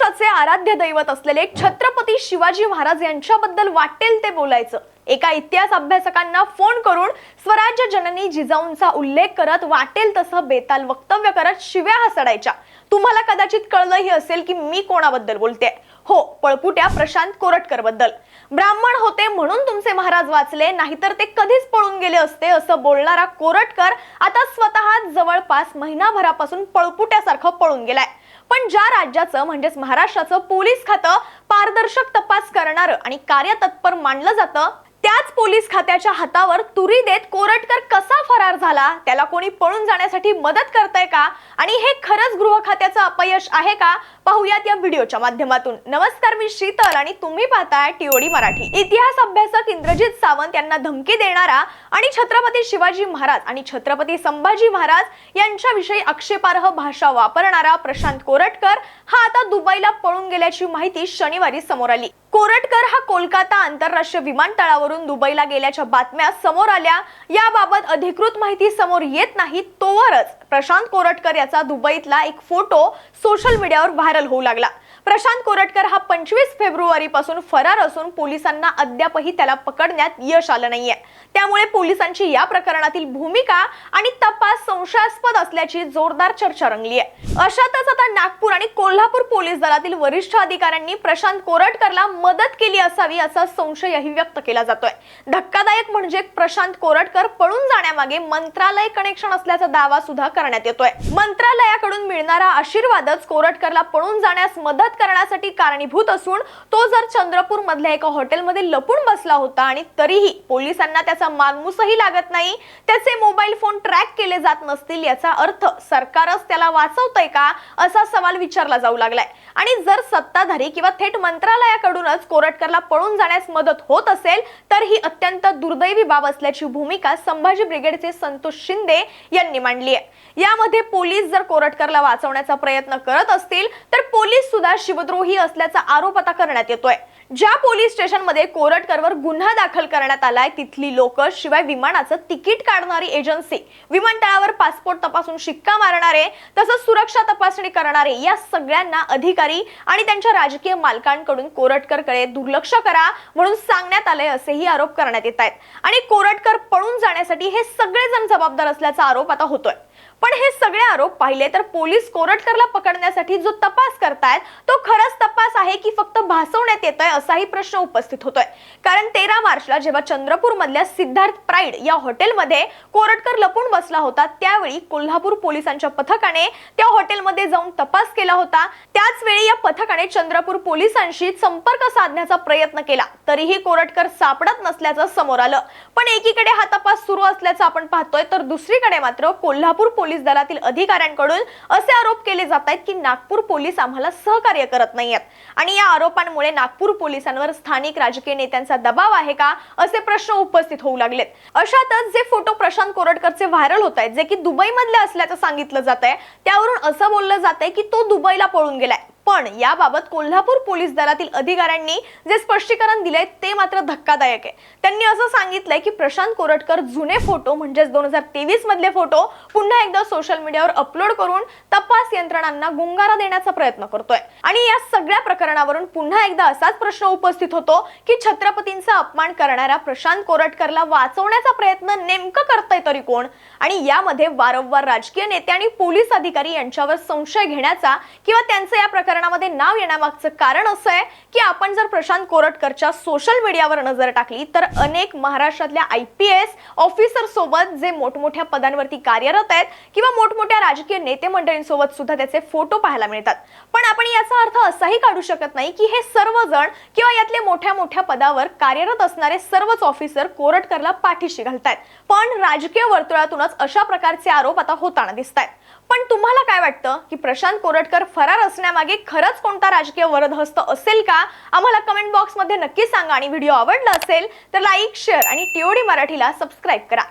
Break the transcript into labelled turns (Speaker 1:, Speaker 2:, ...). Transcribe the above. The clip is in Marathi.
Speaker 1: महाराष्ट्राचे आराध्य दैवत असलेले छत्रपती शिवाजी महाराज यांच्याबद्दल वाटेल ते बोलायचं. एका इतिहास अभ्यासकांना फोन करून स्वराज्य जननी जिजाऊंचा उल्लेख करत वाटेल तसं बेताल वक्तव्य करत शिव्या हसडायच्या. तुम्हाला कदाचित कळलंही असेल की मी कोणाबद्दल बोलते हो पळपुट्या प्रशांत कोरटकरबद्दल ब्राह्मण होते म्हणून तुमचे महाराज वाचले नाहीतर ते कधीच पळून गेले असते असं बोलणारा कोरटकर आता स्वतः जवळपास महिनाभरापासून पळपुट्यासारखं पळून गेलाय. पण ज्या राज्याचं म्हणजेच महाराष्ट्राचं पोलीस खातं पारदर्शक तपास करणारं आणि कार्यतत्पर मानलं जातं त्याच पोलीस खात्याच्या हातावर तुरी देत कोरटकर कसा फरार झाला? त्याला कोणी पळून जाण्यासाठी मदत करतंय का? आणि हे खरंच गृह खात्याचं अपयश आहे का? पाहूयात या व्हिडिओच्या माध्यमातून. नमस्कार मी शीतल आणि तुम्ही पाहताय टीओडी मराठी. इतिहास अभ्यासक इंद्रजित सावंत यांना धमकी देणारा आणि छत्रपती शिवाजी महाराज आणि छत्रपती संभाजी महाराज यांच्याविषयी आक्षेपार्ह भाषा वापरणारा प्रशांत कोरटकर हा आता दुबईला पळून गेल्याची माहिती शनिवारी समोर आली. कोरटकर हा कोलकाता आंतरराष्ट्रीय विमानतळावरून दुबईला गेल्याच्या बातम्या समोर आल्या. याबाबत अधिकृत माहिती समोर येत नाही तोवरच प्रशांत कोरटकर याचा दुबईतला एक फोटो सोशल मीडियावर व्हायरल होऊ लागला. प्रशांत कोरटकर हा पंचवीस फेब्रुवारी पासून फरार असून पोलिसांना अद्यापही त्याला पकडण्यात यश आलं नाहीये. त्यामुळे पोलिसांची या प्रकरणातील भूमिका आणि तपास संशयास्पद असल्याची जोरदार चर्चा रंगली आहे अशातच आता नागपूर आणि कोल्हापूर पोलीस दलातील वरिष्ठ अधिकाऱ्यांनी प्रशांत कोरटकरला मदत केली असावी असा संशयही व्यक्त केला जातोय. धक्कादायक म्हणजे प्रशांत कोरटकर पळून जाण्यामागे मंत्रालय कनेक्शन असल्याचा दावा सुद्धा करण्यात येतोय. मंत्रालयाकडून मिळणारा आशीर्वादच कोरटकरला पळून जाण्यास मदत करण्यासाठी कारणीभूत असून तो जर चंद्रपूर मधल्या एका हॉटेलमध्ये लपून बसला होता आणि तरीही पोलिसांना त्याचा मानमूसही लागत नाही त्याचे मोबाईल फोन ट्रॅक केले जात नसतील याचा अर्थ सरकारच त्याला वाचवतंय का असा सवाल विचारला जाऊ लागलाय. आणि जर सत्ताधारी किंवा थेट मंत्रालयाकडूनच कोरटकरला पळून जाण्यास मदत होत असेल तर ही अत्यंत दुर्दैवी बाब असल्याची भूमिका संभाजी ब्रिगेडचे संतोष शिंदे यांनी मांडली आहे यामध्ये पोलीस जर कोरटकरला वाचवण्याचा प्रयत्न करत असतील तर पोलीस सुद्धा शिवद्रोही असल्याचा आरोप आता करण्यात येतोय. ज्या पोलीस स्टेशनमध्ये कोरटकरवर गुन्हा दाखल करण्यात आलाय तिथली लोक शिवाय विमानाचं तिकीट काढणारी एजन्सी विमानतळावर पासपोर्ट तपासून शिक्का मारणारे तसंच सुरक्षा तपासणी करणारे या सगळ्यांना अधिकारी आणि त्यांच्या राजकीय मालकांकडून कोरटकरकडे दुर्लक्ष करा म्हणून सांगण्यात आलंय असेही आरोप करण्यात येत आहेत. आणि कोरटकर पळून जाण्यासाठी हे सगळेजण जबाबदार असल्याचा आरोप आता होतोय. पण हे सगळे आरोप पाहिले तर पोलीस कोरटकरला पकडण्यासाठी जो तपास करतायत तो खरंच तपास आहे की फक्त भासवण्यात येत आहे असाही प्रश्न उपस्थित होतोय. कारण तेरा मार्चला जेव्हा चंद्रपूर मधल्या सिद्धार्थ प्राईड या हॉटेलमध्ये कोरटकर लपून बसला होता त्यावेळी कोल्हापूर पोलिसांच्या पथकाने त्या हॉटेलमध्ये जाऊन तपास केला होता. त्याच वेळी या पथकाने चंद्रपूर पोलिसांशी संपर्क साधण्याचा प्रयत्न केला. तरीही कोरटकर सापडत नसल्याचं समोर आलं. पण एकीकडे हा तपास सुरू असल्याचं आपण पाहतोय तर दुसरीकडे मात्र कोल्हापूर पोलीस दलातील अधिकाऱ्यांकडून असे आरोप केले जात आहेत की नागपूर पोलीस आम्हाला सहकार्य करत नाहीयेत. आणि या आरोपांमुळे नागपूर पोलिसांवर स्थानिक राजकीय नेत्यांचा दबाव आहे का असे प्रश्न उपस्थित होऊ लागलेत. अशातच जे फोटो प्रशांत कोरटकरचे व्हायरल होत आहेत जे की दुबईमधले असल्याचं सांगितलं जात आहे त्यावरून असं बोललं जात आहे की तो दुबईला पळून गेलाय. पण याबाबत कोल्हापूर पोलीस दलातील अधिकाऱ्यांनी जे स्पष्टीकरण दिलंय ते मात्र धक्कादायक आहे. त्यांनी असं सांगितलंय की प्रशांत कोरटकर जुने फोटो म्हणजेच दोन हजार तेवीस मधले फोटो पुन्हा एकदा सोशल मीडियावर अपलोड करून तपास यंत्रणांना गुंगारा देण्याचा प्रयत्न करतोय. आणि या सगळ्या प्रकरणावरून पुन्हा एकदा असाच प्रश्न उपस्थित होतो की छत्रपतींचा अपमान करणाऱ्या प्रशांत कोरटकरला वाचवण्याचा प्रयत्न नेमकं करतय तरी कोण? आणि यामध्ये वारंवार राजकीय नेते आणि पोलीस अधिकारी यांच्यावर संशय घेण्याचा किंवा त्यांचं या प्रकरणामध्ये नाव येण्यामागचं कारण असं आहे की आपण जर प्रशांत कोरटकरच्या सोशल मीडियावर नजर टाकली तर अनेक महाराष्ट्रातल्या आय पी एस ऑफिसर सोबत जे मोठमोठ्या पदांवरती कार्यरत आहेत किंवा मोठमोठ्या राजकीय नेते मंडळींसोबत सुद्धा त्याचे फोटो पाहायला मिळतात. पण आपण याचा अर्थ असाही काढू शकत नाही की हे सर्वजण किंवा यातले मोठ्या मोठ्या पदावर कार्यरत असणारे सर्वच ऑफिसर कोरटकरला पाठीशी घालतायत. पण राजकीय वर्तुळातूनच अशा प्रकारचे आरोप आता होताना दिसत आहेत पण तुम्हाला काय वाटतं? की प्रशांत कोरटकर फरार असण्यामागे खरंच कोणता राजकीय वरदहस्त असेल का? आम्हाला कमेंट बॉक्समध्ये नक्की सांगा आणि व्हिडिओ आवडला असेल तर लाईक शेअर आणि टीओडी मराठीला सबस्क्राईब करा.